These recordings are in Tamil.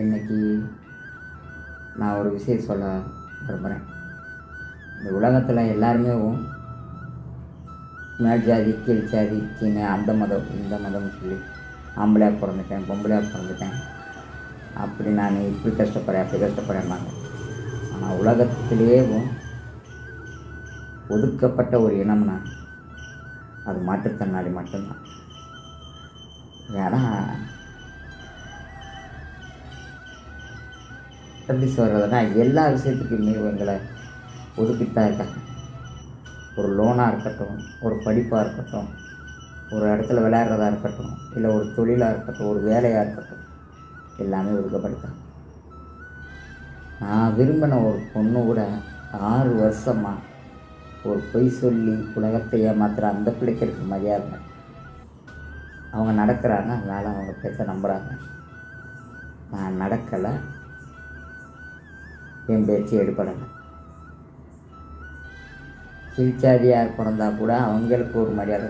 இன்னைக்கு நான் ஒரு விஷயம் சொல்ல விரும்புகிறேன் இந்த உலகத்தில் எல்லாருமே மேல் ஜாதி கீழ் ஜாதி கீழே அந்த மதம் இந்த மதம்னு சொல்லி ஆம்பளையாக பிறந்துட்டேன் பொம்பளையாக பிறந்துட்டேன். அப்படி நான் இப்படி கஷ்டப்படுறேன் அப்படி கஷ்டப்படுறேன்னாங்க ஆனால் உலகத்திலேயே ஒதுக்கப்பட்ட ஒரு இனம்னா அது மாற்றுத்திறனாளி மட்டும்தான். ஏன்னா எப்படி சொல்கிறதுனா எல்லா விஷயத்துக்குமே எங்களை ஒதுக்கிட்டு தான் இருக்காங்க. ஒரு லோனாக இருக்கட்டும் ஒரு படிப்பாக இருக்கட்டும் ஒரு இடத்துல விளையாடுறதா இருக்கட்டும் இல்லை ஒரு தொழிலாக இருக்கட்டும் ஒரு வேலையாக இருக்கட்டும் எல்லாமே ஒதுக்கப்படுத்தாங்க நான் விரும்பின ஒரு பொண்ணு கூட ஆறு வருஷமாக ஒரு பொய் சொல்லி உலகத்தை ஏமாத்துகிற அந்த பிள்ளைக்கு இருக்க மரியாதை அவங்க நடக்கிறாங்க அதனால் அவங்க பேச நம்புகிறாங்க நான் நடக்கலை. என் பேச்சு எடுப்படலை கீழ்ச்சாதியாக பிறந்தா கூட அவங்களுக்கு ஒரு மரியாதை.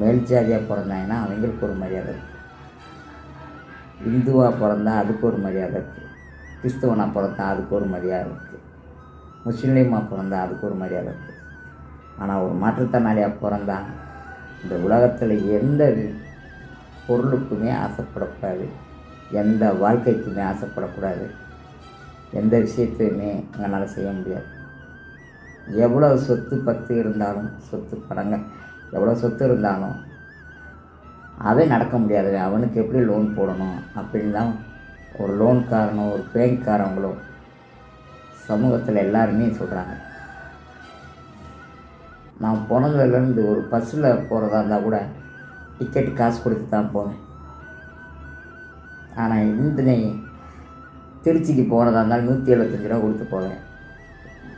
மேல் ஜாதியாக பிறந்தாங்கன்னா அவங்களுக்கு ஒரு மரியாதை. இருக்குது இந்துவாக பிறந்தா அதுக்கு ஒரு மரியாதை இருக்குது கிறிஸ்தவனாக பிறந்தா அதுக்கு ஒரு மரியாதை இருக்குது முஸ்லீமாக பிறந்தா அதுக்கு ஒரு மரியாதை இருக்குது ஆனால் ஒரு மாற்றுத்திறனாளியாக பிறந்தா இந்த உலகத்தில் எந்த பொருளுக்குமே ஆசைப்படக்கூடாது. எந்த வாழ்க்கைக்குமே ஆசைப்படக்கூடாது. எந்த விஷயத்தையுமே எங்களால் செய்ய முடியாது. எவ்வளோ சொத்து பத்து இருந்தாலும் சொத்து படங்கள் எவ்வளோ சொத்து இருந்தாலும் அதே நடக்க முடியாது. அவனுக்கு எப்படி லோன் போடணும் அப்படின்னு தான் ஒரு லோன்காரனோ ஒரு பேங்க்காரங்களோ சமூகத்தில் எல்லாருமே சொல்கிறாங்க நான் போனதுலேருந்து ஒரு பஸ்ஸில் போகிறதா இருந்தால் கூட டிக்கெட் காசு கொடுத்து தான் போவேன் ஆனால் இந்த திருச்சிக்கு போகிறதா இருந்தாலும் நூற்றி எழுபத்தஞ்சு ரூபா கொடுத்து போவேன்.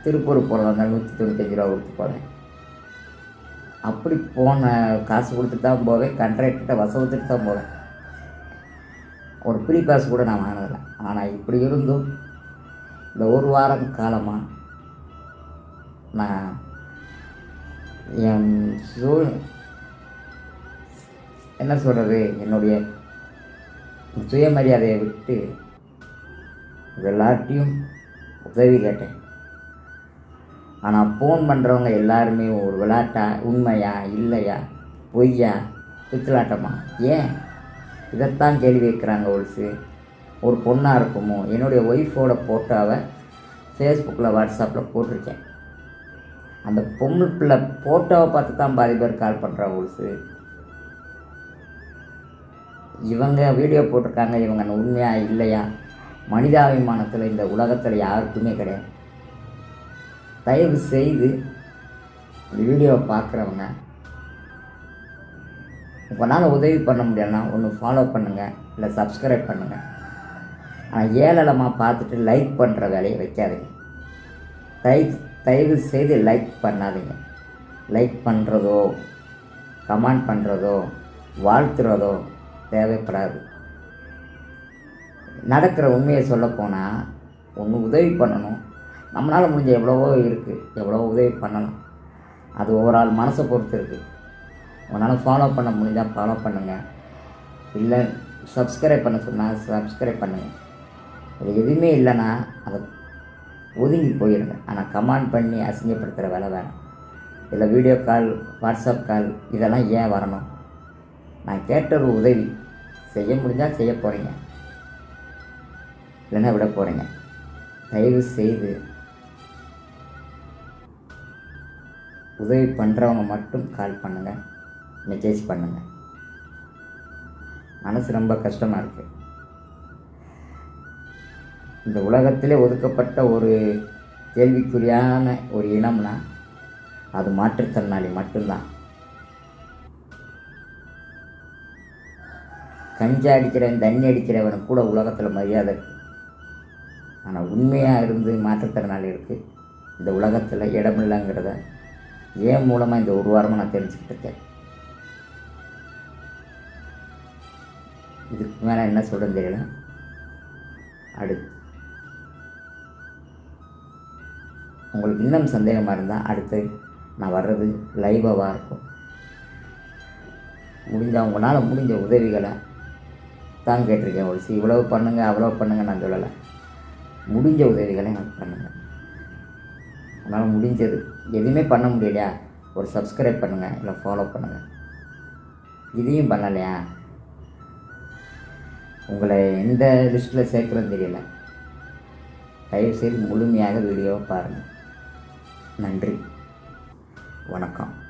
திருப்பூர் போகிறதா இருந்தாலும் நூற்றி தொண்ணூத்தஞ்சு ரூபா கொடுத்து போவேன். அப்படி போன காசு கொடுத்து தான் போவேன். கண்ட்ராக்டர்கிட்ட வசவத்துட்டு தான் போவேன். ஒரு ஃப்ரீ காசு கூட நான் வாங்கினதில்ல. ஆனால் இப்படி இருந்தும் இந்த ஒரு வாரம் காலமாக நான் என் சூழ் என்ன சொல்கிறது என்னுடைய சுயமரியாதையை விட்டு எல்லார்ட்டையும் உதவி கேட்டேன். ஆனால் ஃபோன் பண்ணுறவங்க எல்லாருமே ஒரு விளையாட்டா உண்மையா இல்லையா பொய்யா பித்தலாட்டமா? ஏன்? இதைத்தான் கேள்வி வைக்கிறாங்க ஒரு ஒரு பொண்ணாக இருக்குமோ? என்னுடைய ஒய்ஃபோட ஃபோட்டோவை ஃபேஸ்புக்கில் வாட்ஸ்அப்பில் போட்டிருக்கேன். அந்த பொண்ணு பிள்ளை ஃபோட்டோவை பார்த்து தான் பாதி பேர் கால் பண்ணுறா ஒழுசு இவங்க வீடியோ போட்டிருக்காங்க இவங்க உண்மையா இல்லையா? மனிதாபிமானத்தில் இந்த உலகத்தில் யாருக்குமே கிடையாது. தயவு செய்து இந்த வீடியோவை பார்க்குறவங்க உங்களால் உதவி பண்ண முடியலன்னா ஒன்று ஃபாலோ பண்ணுங்கள் இல்லை சப்ஸ்கிரைப் பண்ணுங்கள் ஆனால் ஏளலமாக பார்த்துட்டு லைக் பண்ணுற வேலையை வைக்காதீங்க. தயவு தயவு செய்து லைக் பண்ணாதீங்க. லைக் பண்ணுறதோ கமெண்ட் பண்ணுறதோ வாழ்த்துறதோ தேவைப்படாது. நடக்கிற உண்மையை சொல்லப்போனால் ஒன்று உதவி பண்ணணும். நம்மளால் முடிஞ்ச எவ்வளவோ இருக்குது எவ்வளோ உதவி பண்ணலாம். அது ஒவ்வொரு ஆள் மனசை பொறுத்து இருக்குது உன்னால் ஃபாலோ பண்ண முடிஞ்சால் ஃபாலோ பண்ணுங்கள் இல்லை சப்ஸ்கிரைப் பண்ண சொன்னால் சப்ஸ்கிரைப் பண்ணுங்கள் அது எதுவுமே இல்லைன்னா அதை ஒதுங்கி போயிருங்க. ஆனால் கமெண்ட் பண்ணி அசிங்கப்படுத்துகிற வேலை வேணும். இல்லை வீடியோ கால் வாட்ஸ்அப் கால் இதெல்லாம் ஏன் வரணும்? நான் கேட்ட ஒரு உதவி. செய்ய முடிஞ்சால் செய்ய போகிறீங்க இல்லைன்னா விட போகிறீங்க தயவு செய்து உதவி பண்ணுறவங்க மட்டும் கால் பண்ணுங்கள் மெசேஜ் பண்ணுங்கள் மனசு ரொம்ப கஷ்டமாக இருக்குது இந்த உலகத்திலே ஒதுக்கப்பட்ட ஒரு கேள்விக்குறியான ஒரு இனம்னா அது மாற்றுத்திறனாளி மட்டும்தான். கஞ்சி அடிக்கிறவன் தண்ணி அடிக்கிறவனுக்கு கூட உலகத்தில் மரியாதை இருக்குது ஆனால் உண்மையாக இருந்து மாற்றுத்திறனாளி இருக்குது இந்த உலகத்தில் இடமில்லைங்கிறத ஏன் மூலமாக இந்த ஒரு வாரமாக நான் தெரிஞ்சுக்கிட்டு இருக்கேன்? இதுக்கு மேலே என்ன சொல்கிறது தெரியல. அடுத்து உங்களுக்கு இன்னும் சந்தேகமாக இருந்தால் அடுத்து நான் வர்றது லைவாக இருக்கும். முடிஞ்ச அவங்களால முடிஞ்ச உதவிகளை தான் கேட்டிருக்கேன். ஒரு சி இவ்வளோ பண்ணுங்கள் அவ்வளோ பண்ணுங்கள் நான் சொல்லலை. முடிஞ்ச உதவிகளை எனக்கு பண்ணுங்கள் அதனால் முடிஞ்சது எதுவுமே பண்ண முடியலையா? ஒரு சப்ஸ்கிரைப் பண்ணுங்கள் இல்லை ஃபாலோ பண்ணுங்கள் இதையும் பண்ணலையா? உங்களை எந்த லிஸ்ட்டில் சேர்க்குறதுன்னு தெரியல. தயவுசெய்து முழுமையாக வீடியோவை பாருங்கள் நன்றி. வணக்கம்.